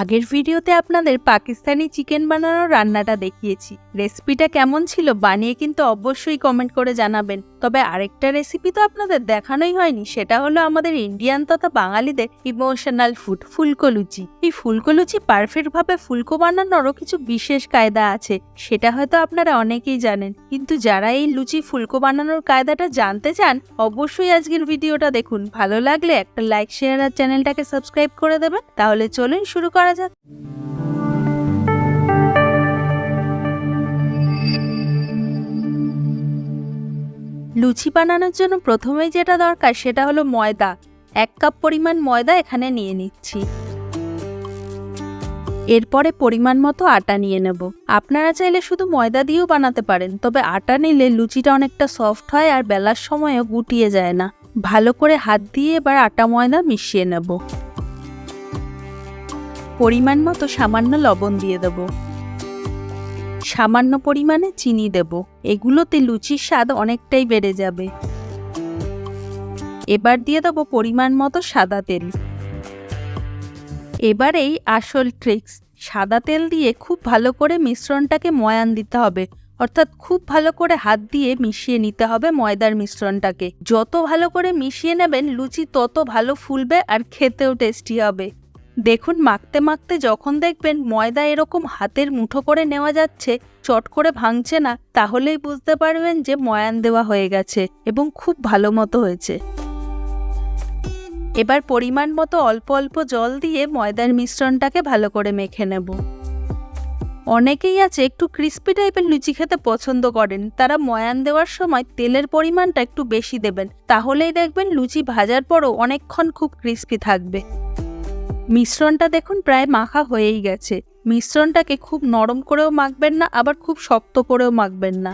আগের ভিডিওতে আপনাদের পাকিস্তানি চিকেন বানানোর রান্নাটা দেখিয়েছি। রেসিপিটা কেমন ছিল বানিয়ে কিন্তু অবশ্যই কমেন্ট করে জানাবেন। তবে আরেকটা রেসিপি তো আপনাদের দেখানোই হয়নি, সেটা হলো আমাদের ইন্ডিয়ান তথা বাঙালিদের ইমোশনাল ফুড ফুলকো লুচি এই ফুলকো লুচি পারফেক্টভাবে ফুলকো বানানোরও কিছু বিশেষ কায়দা আছে, সেটা হয়তো আপনারা অনেকেই জানেন। কিন্তু যারা এই লুচি ফুলকো বানানোর কায়দাটা জানতে চান, অবশ্যই আজকের ভিডিওটা দেখুন। ভালো লাগলে একটা লাইক শেয়ার আর চ্যানেলটাকে সাবস্ক্রাইব করে দেবেন। তাহলে চলুন শুরু করা যাক। লুচি বানানোর জন্য প্রথমেই যেটা দরকার সেটা হলো ময়দা। এক কাপ পরিমাণ ময়দা এখানে নিয়ে নিচ্ছি। এরপরে পরিমাণ মতো আটা নিয়ে নেব। আপনারা চাইলে শুধু ময়দা দিয়েও বানাতে পারেন, তবে আটা নিলে লুচিটা অনেকটা সফট হয় আর বেলার সময়ও গুটিয়ে যায় না। ভালো করে হাত দিয়ে এবার আটা ময়দা মিশিয়ে নেব। পরিমাণ মতো সামান্য লবণ দিয়ে দেব। সামান্য পরিমাণে চিনি দেব। এগুলোতে লুচির স্বাদ অনেকটাই বেড়ে যাবে। এবার দিয়ে দেবো পরিমাণ মতো সাদা তেল। এবারেই আসল ট্রিক্স, সাদা তেল দিয়ে খুব ভালো করে মিশ্রণটাকে ময়ান দিতে হবে। অর্থাৎ খুব ভালো করে হাত দিয়ে মিশিয়ে নিতে হবে ময়দার মিশ্রণটাকে। যত ভালো করে মিশিয়ে নেবেন, লুচি তত ভালো ফুলবে আর খেতেও টেস্টি হবে। দেখুন মাখতে মাখতে যখন দেখবেন ময়দা এরকম হাতের মুঠো করে নেওয়া যাচ্ছে, চট করে ভাঙছে না, তাহলেই বুঝতে পারবেন যে ময়ান দেওয়া হয়ে গেছে এবং খুব ভালো মতো হয়েছে। এবার পরিমাণ মতো অল্প অল্প জল দিয়ে ময়দার মিশ্রণটাকে ভালো করে মেখে নেব। অনেকেই আছে একটু ক্রিস্পি টাইপের লুচি খেতে পছন্দ করেন, তারা ময়ান দেওয়ার সময় তেলের পরিমাণটা একটু বেশি দেবেন, তাহলেই দেখবেন লুচি ভাজার পরও অনেকক্ষণ খুব ক্রিস্পি থাকবে। মিশ্রণটা দেখুন প্রায় মাখা হয়েই গেছে। মিশ্রণটাকে খুব নরম করেও মাখবেন না, আবার খুব শক্ত করেও মাখবেন না।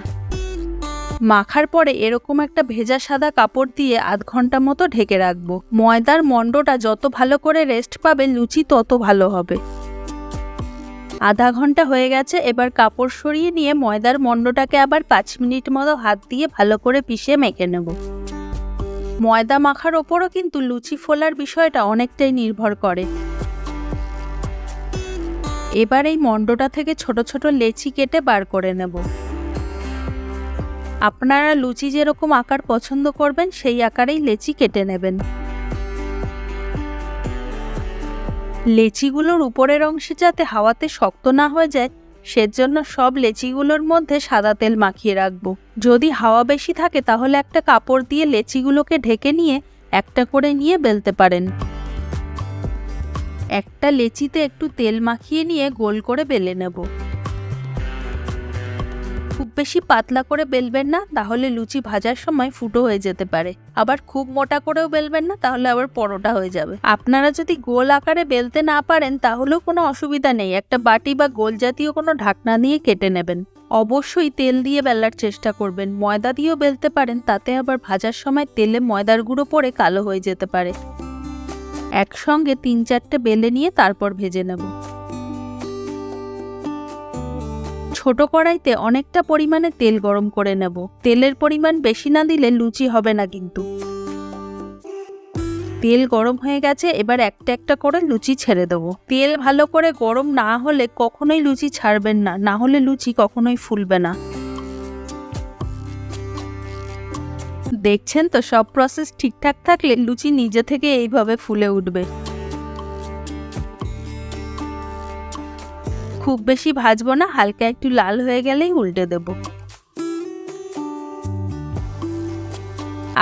মাখার পরে এরকম একটা ভেজা সাদা কাপড় দিয়ে আধ ঘণ্টা মতো ঢেকে রাখব। ময়দার মণ্ডটা যত ভালো করে রেস্ট পাবে লুচি তত ভালো হবে। আধা ঘণ্টা হয়ে গেছে, এবার কাপড় সরিয়ে নিয়ে ময়দার মণ্ডটাকে আবার পাঁচ মিনিট মতো হাত দিয়ে ভালো করে পিষে মেখে নেব। ময়দা মাখার ওপরও কিন্তু লুচি ফোলার বিষয়টা অনেকটাই নির্ভর করে। এবার এই মণ্ডটা থেকে ছোট ছোট লেচি কেটে বার করে নেব। আপনারা লুচি যেরকম আকার পছন্দ করবেন, সেই আকারেই লেচি কেটে নেবেন। লেচিগুলোর উপরের অংশে যাতে হাওয়াতে শক্ত না হয়ে যায়, সেজন্য সব লেচিগুলোর মধ্যে সাদা তেল মাখিয়ে রাখব। যদি হাওয়া বেশি থাকে, তাহলে একটা কাপড় দিয়ে লেচিগুলোকে ঢেকে নিয়ে একটা করে নিয়ে বেলতে পারেন। একটা লেচিতে একটু তেল মাখিয়ে নিয়ে গোল করে বেলে নেব। খুব বেশি পাতলা করে বেলবেন না, তাহলে লুচি ভাজার সময় ফুটো হয়ে যেতে পারে। আবার খুব মোটা করেও বেলবেন না, তাহলে আবার পরোটা হয়ে যাবে। আপনারা যদি গোল আকারে বেলতে না পারেন, তাহলেও কোনো অসুবিধা নেই। একটা বাটি বা গোল জাতীয় কোনো ঢাকনা দিয়ে কেটে নেবেন। অবশ্যই তেল দিয়ে বেলার চেষ্টা করবেন। ময়দা দিয়েও বেলতে পারেন, তাতে আবার ভাজার সময় তেলে ময়দার গুঁড়ো পরে কালো হয়ে যেতে পারে। একসঙ্গে তিন চারটে বেলে নিয়ে তারপর ভেজে নেব। ছোট কড়াইতে অনেকটা পরিমাণে তেল গরম করে নেব। তেলের পরিমাণ বেশি না দিলে লুচি হবে না কিন্তু। তেল গরম হয়ে গেছে, এবার একটা একটা করে লুচি ছেড়ে দেবো। তেল ভালো করে গরম না হলে কখনোই লুচি ছাড়বেন না না হলে লুচি কখনোই ফুলবে না। দেখছেন তো, সব প্রসেস ঠিকঠাক থাকলে লুচি নিজে থেকে এইভাবে ফুলে উঠবে। খুব বেশি ভাজবো না, হালকা একটু লাল হয়ে গেলেই উল্টে দেব।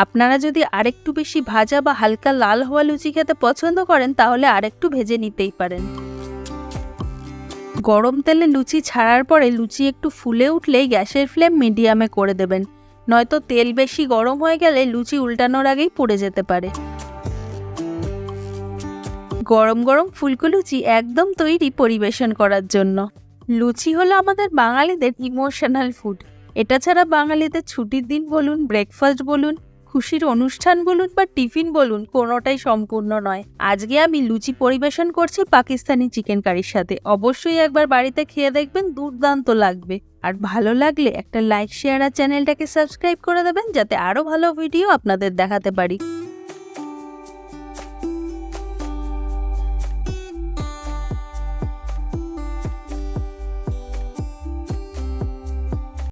আপনারা যদি আরেকটু বেশি ভাজা বা হালকা লাল হওয়া লুচি খেতে পছন্দ করেন, তাহলে আরেকটু ভেজে নিতেই পারেন। গরম তেলে লুচি ছাড়ার পরে লুচি একটু ফুলে উঠলেই গ্যাসের ফ্লেম মিডিয়ামে করে দেবেন। নয়তো তেল বেশি গরম হয়ে গেলে লুচি উল্টানোর আগেই পড়ে যেতে পারে। গরম গরম ফুলকো লুচি একদম তৈরি পরিবেশন করার জন্য। লুচি হলো আমাদের বাঙালিদের ইমোশনাল ফুড এটা ছাড়া বাঙালিদের ছুটির দিন বলুন ব্রেকফাস্ট বলুন খুশির অনুষ্ঠান বলুন বা টিফিন বলুন, কোনোটাই সম্পূর্ণ নয়। আজকে আমি লুচি পরিবেশন করছি পাকিস্তানি চিকেন কারির সাথে। অবশ্যই একবার বাড়িতে খেয়ে দেখবেন, দুর্দান্ত লাগবে। আর ভালো লাগলে একটা লাইক শেয়ার আর চ্যানেলটাকে সাবস্ক্রাইব করে দেবেন, যাতে আরও ভালো ভিডিও আপনাদের দেখাতে পারি।